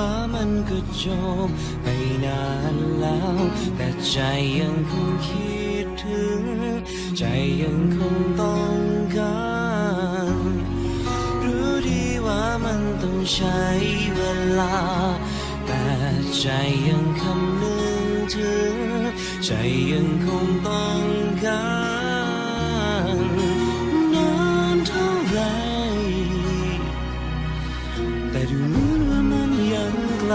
ว่ามันก็จบไปนานแล้ว แต่ใจยังคงคิดถึง ใจยังคงต้องการรู้ดีว่ามันต้องใช้เวลา แต่ใจยังคำนึงถึง ใจยังคงต้องการนานเท่าไหรแต่ดู ล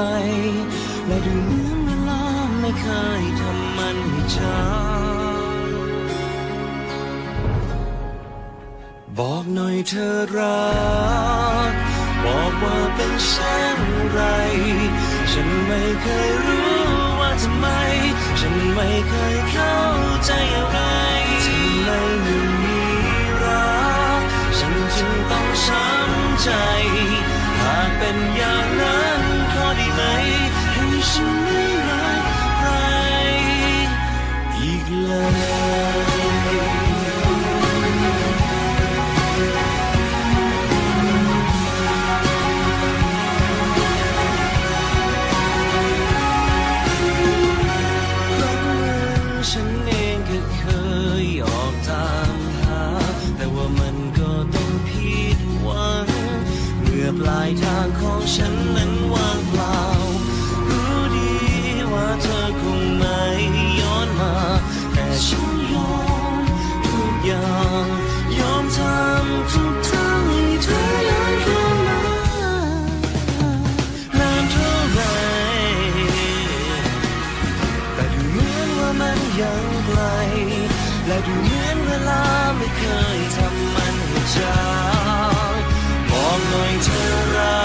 และดูเหมือนเวลาไม่เคยทำมันให้ช้าบอกหน่อยเธอรัก บอกว่าเป็นเช่นไร ฉันไม่เคยรู้ว่าทำไม ฉันไม่เคยเข้าใจอะไรที่ไม่มีรัก ฉันจึงต้องช้ำใจ หากเป็นอย่างนั้น ฉันไม่รักใครอีกเลยครั้งหนึ่งฉันเองก็เคยออกตามหาแต่ว่ามันก็ต้องผิดหวังเมื่อปลายทางของฉันนั้นว่างเปล่า เธอคงไม่ย้อนมา แต่ฉันยอมทุกอย่าง ยอมทำทุกทางให้เธอย้อนเข้ามานานเท่าไรแต่ดูเหมือนว่ามันยังไกล และดูเหมือนเวลาไม่เคยทำมันให้จางบอกหน่อยเธอรัก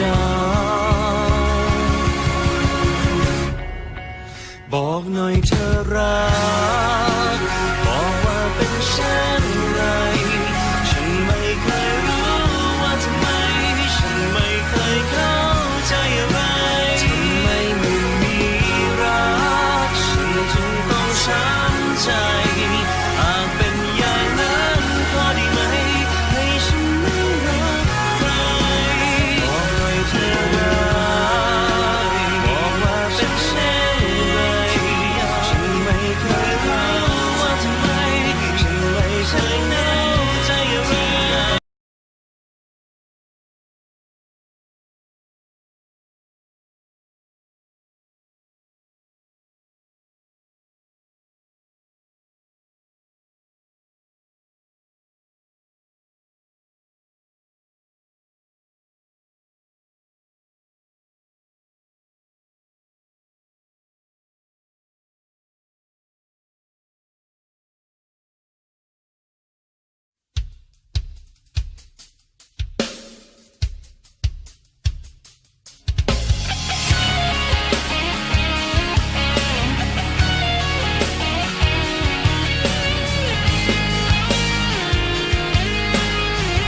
ำ